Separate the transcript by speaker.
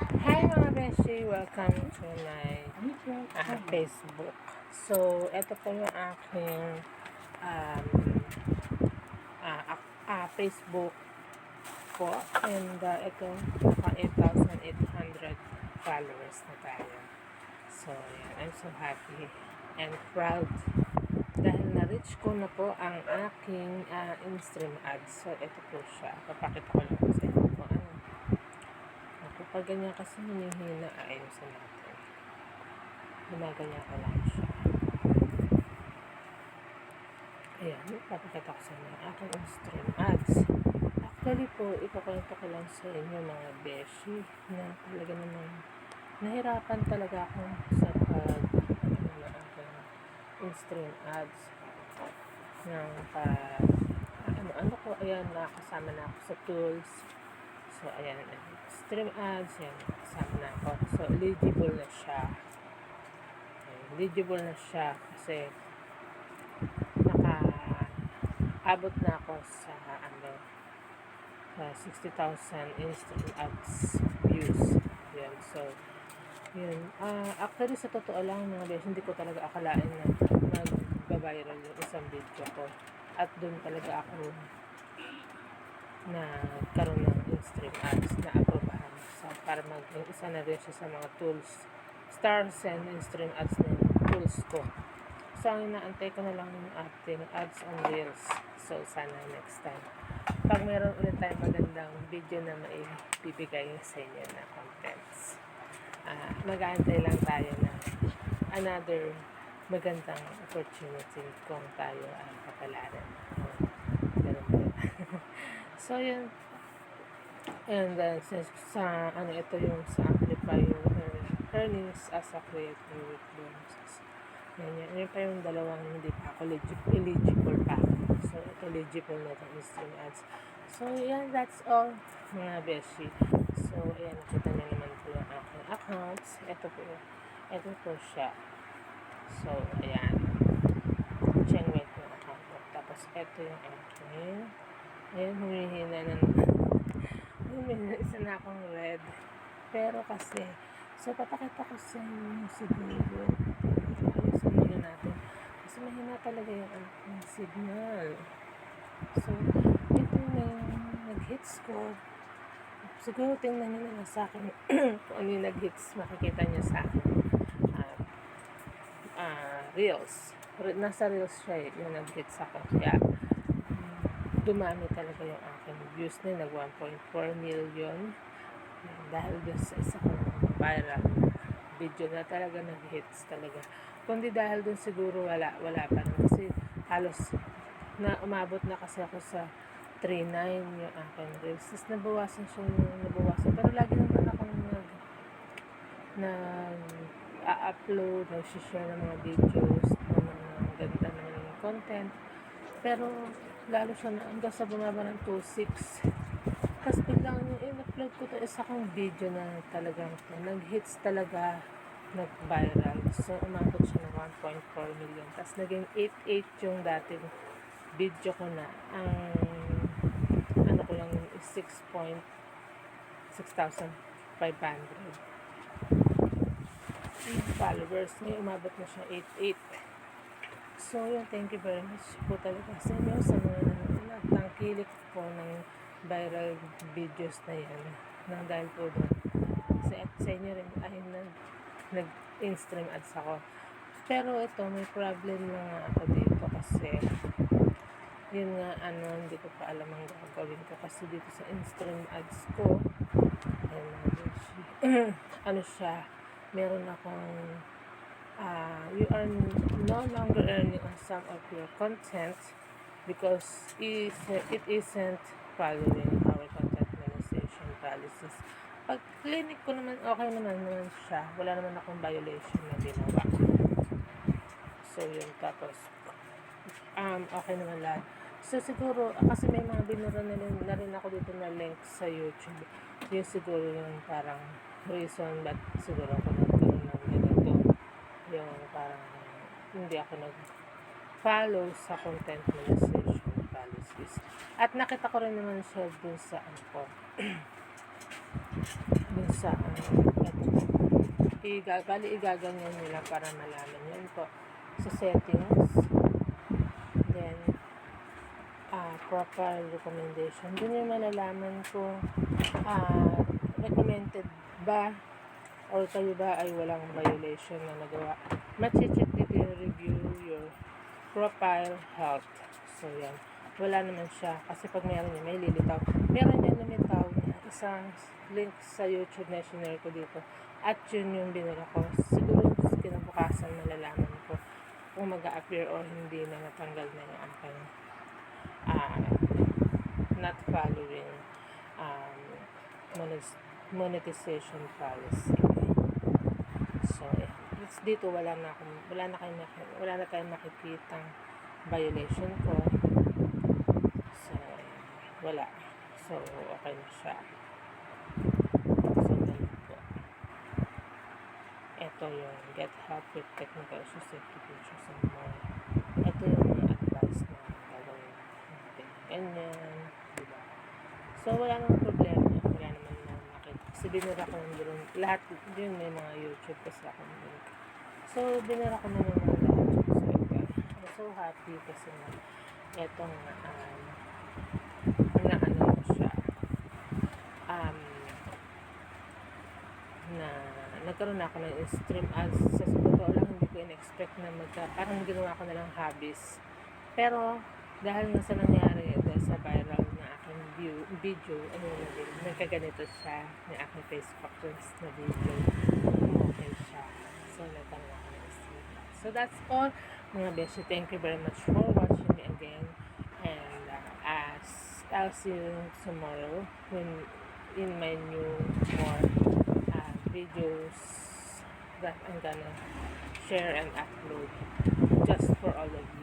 Speaker 1: Hi mga beshi! Welcome to my ah, Facebook. So, ito po yung aking um, ah, ah, Facebook po. And uh, ito, naka 8,800 followers na tayo. So, yan. I'm so happy and proud dahil na-reach ko na po ang aking uh, in-stream ads. So, ito po siya. Papakita ko lang po sa inyo kung ano. Ako, pag ganyan kasi hinihina, ayusin natin. Ginaganyan ko lang siya. Ayan, papakita ko sa inyo ang aking in-stream ads. Actually po, ipakwento ko lang sa inyo mga beshi na talaga naman nahirapan talaga ako sa pag ano na aking in-stream ads ng pa ano ano ko ayan nakasama na ako sa tools so ayan stream ads yan kasama na ako. So eligible na siya. Ayan, eligible na siya kasi naka abot na ako sa ano sa 60,000 in-stream ads views. Yan so yun. Ah, actually, sa totoo lang, mga beses, hindi ko talaga akalain na magbabiral yung isang video ko. At doon talaga ako na karoon ng in-stream ads na aprobahan sa para mag yung isa na rin siya sa mga tools stars and in-stream ads na tools ko. So ang inaantay ko na lang yung ating ads on reels. So sana next time. Pag meron ulit tayong magandang video na maibibigay sa inyo na contents. Uh, mag-aantay lang tayo na another magandang opportunity kung tayo ang kapalaran. So, yun. And then, sa, sa, ano, ito yung sa amplify yung earn- earnings as a creator with bonuses. Yan, yan. Yan pa yung dalawang hindi pa ako eligible, eligible pa. So, ito eligible na itong stream ads. So, yan, that's all, mga beshi. So, ayan, nakita niyo naman po yung aking accounts. Ito po, ito po siya. So, ayan. Wait yung account ko. Tapos, ito yung aking. Ayan, humihina na naman. Humihina, isa na akong red. Pero kasi, so, papakita ko sa inyo siguro. Ayusin muna natin. Kasi mahina talaga yung aking signal. So, ito na yung nag-hits ko. Siguro tingnan nyo na sa akin kung ano yung nag-hits. Makikita nyo sa akin. Ah, ah, reels. Re- Nasa reels siya eh, yung nag-hits ako. Kaya, mm, dumami talaga yung aking views na nag 1.4 million. Dahil dun sa isa kong viral video na talaga nag-hits talaga. Kundi dahil dun siguro wala, wala pa. Kasi halos na umabot na kasi ako sa 3.9 yung aking reels. Tapos nabawasan siya nabawasan. Pero lagi naman akong nag nag a-upload, nag-share ng mga videos, ng mga ganda ng content. Pero lalo siya na hanggang sa bumaba ng 2.6. Tapos biglang in-upload ko to isa kong video na talagang nag-hits talaga nag-viral. So, umabot siya ng 1.4 million. Tapos naging 8.8 yung dating video ko na. Ang ano ko lang is 6.6,500 followers. Ngayon umabot na siya 8.8. So, yun, thank you very much po talaga sa inyo sa mga nagtangkilik po ng viral videos na yan. Nang dahil po doon. Sa, sa inyo rin ay nag, nag-in-stream ads ako. Pero ito, may problem na nga ako dito kasi yun nga, ano, hindi ko pa alam ang gagawin ko kasi dito sa in-stream ads ko ayun beshi. ano siya, meron akong you are no longer earning on some of your content because it isn't following our content monetization policies. Pag clinic ko naman, okay naman naman siya. Wala naman akong violation na ginawa. So, yun. Tapos, um, okay naman lahat. So, siguro, kasi may mga binura na rin, na rin ako dito na link sa YouTube. Yun siguro yung parang reason ba't siguro ako. Yung parang hindi ako nag-follow sa content monetization policies. At nakita ko rin naman siya dun sa ano ko. dun sa ano, bali igaganyan nila para malaman yun po sa settings then ah profile recommendation dun yung malalaman kung ah recommended ba or kayo ba ay walang violation na nagawa? Mache-check dito yung review your profile health. So yan. Wala naman siya. Kasi pag meron yun may lilitaw. Meron yan lumitaw na isang link sa YouTube na sinare ko dito. At yun yung binila ko. Siguro kinabukasan malalaman ko kung mag appear o hindi na natanggal na yung aking ah, not following um, monet- monetization policy so dito wala na akong wala na maki- wala na tayong makikitang violation ko. So wala. So okay na siya. So ganun ito yung get help with technical issues safety features and more. Ito yung advice na gagawin natin. Ganyan diba so wala namang problema wala naman na binura ko ng doon lahat yun may mga youtube kasi ako link so binura ko na naman lahat so ito I'm so happy kasi na etong um, na ano na siya. Um, na nagkaroon ako ng stream. Ads sa totoo lang hindi ko in-expect na magka parang ginawa ko na lang hobbies. Pero dahil nga sa nangyari dahil sa viral na view, video ano na din nagkaganito siya ng aking Facebook friends na video. Okay siya. So ng stream ads so that's all. Mga beshi thank you very much for watching me again. And uh, as I'll see you tomorrow when in my new more uh, videos that I'm gonna share and upload just for all of